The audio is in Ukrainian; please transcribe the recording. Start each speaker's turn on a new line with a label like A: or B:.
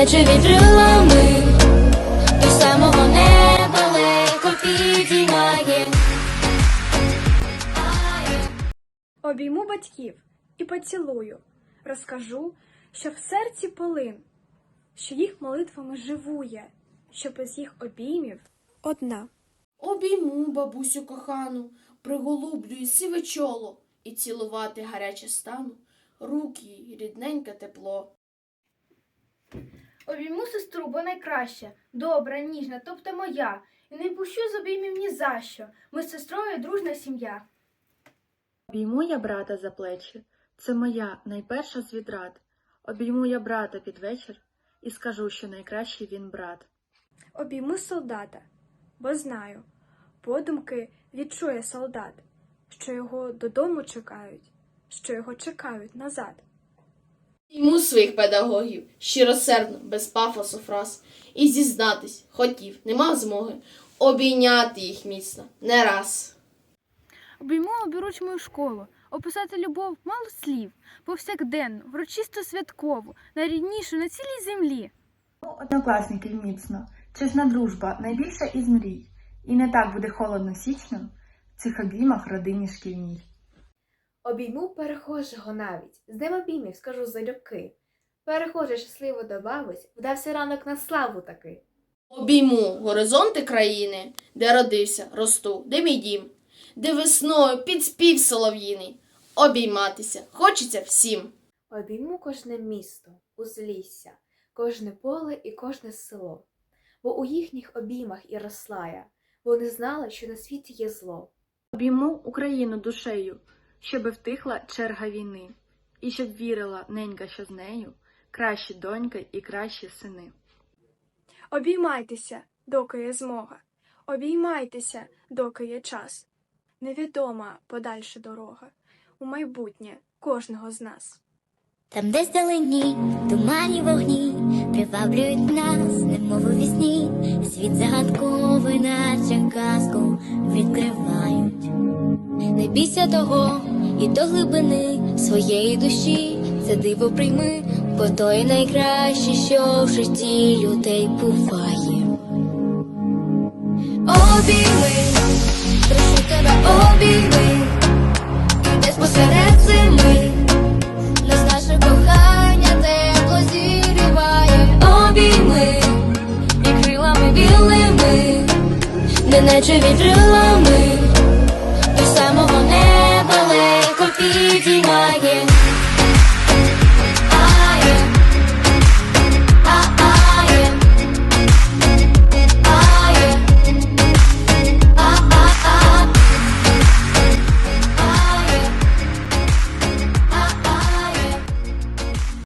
A: неначе вітрилами, до самого неба легко підіймає.
B: Обійму батьків і поцілую, розкажу, що в серці полин, що їх молитвами живує, що без їх обіймів одна.
C: Обійму бабусю кохану, приголублюю сиве чоло і цілувати гаряче стану, руки їй рідненьке тепло.
D: Обійму сестру, бо найкраща, добра, ніжна, тобто моя, і не пущу з обіймів ні за що. Ми з сестрою дружна сім'я.
E: Обійму я брата за плечі, це моя найперша з відрад. Обійму я брата під вечір і скажу, що найкращий він брат.
B: Обійму солдата, бо знаю, подумки відчує солдат, що його додому чекають, що його чекають назад.
C: Йому своїх педагогів, щиросердно, без пафосу фраз, і зізнатись хотів, не мав змоги, обійняти їх міцно, не раз.
D: Обійму обіруч мою школу, описати любов мало слів, повсякденну, врочисто святкову, найріднішу на цілій землі.
E: Однокласників міцно, чесна дружба найбільша із мрій. І не так буде холодно січно в цих обіймах родині шкільній.
F: Обійму перехожого навіть, з ним обіймів скажу залюбки. Перехожий щасливо добавить, вдався ранок на славу таки.
C: Обійму горизонти країни, де родився, росту, де мій дім, де весною під спів солов'їний. Обійматися хочеться всім.
F: Обійму кожне місто, узлісся, кожне поле і кожне село. Бо у їхніх обіймах і росла я, бо не знала, що на світі є зло.
E: Обійму Україну душею, щоби втихла черга війни, і щоб вірила ненька, що з нею кращі доньки і кращі сини.
B: Обіймайтеся, доки є змога, обіймайтеся, доки є час. Невідома подальша дорога у майбутнє кожного з нас.
A: Там, де здалені, тумані вогні, приваблюють нас, немов у вісні, світ загадковий, наче казку відкривають. Не бійся того і до глибини своєї душі, це диво прийми, бо то й найкраще, що в житті людей буває. Обійми, прошу тебе, обійми, і десь посеред зими. Нас наше кохання тепло зігріває обійми і білими, неначе вітрилами,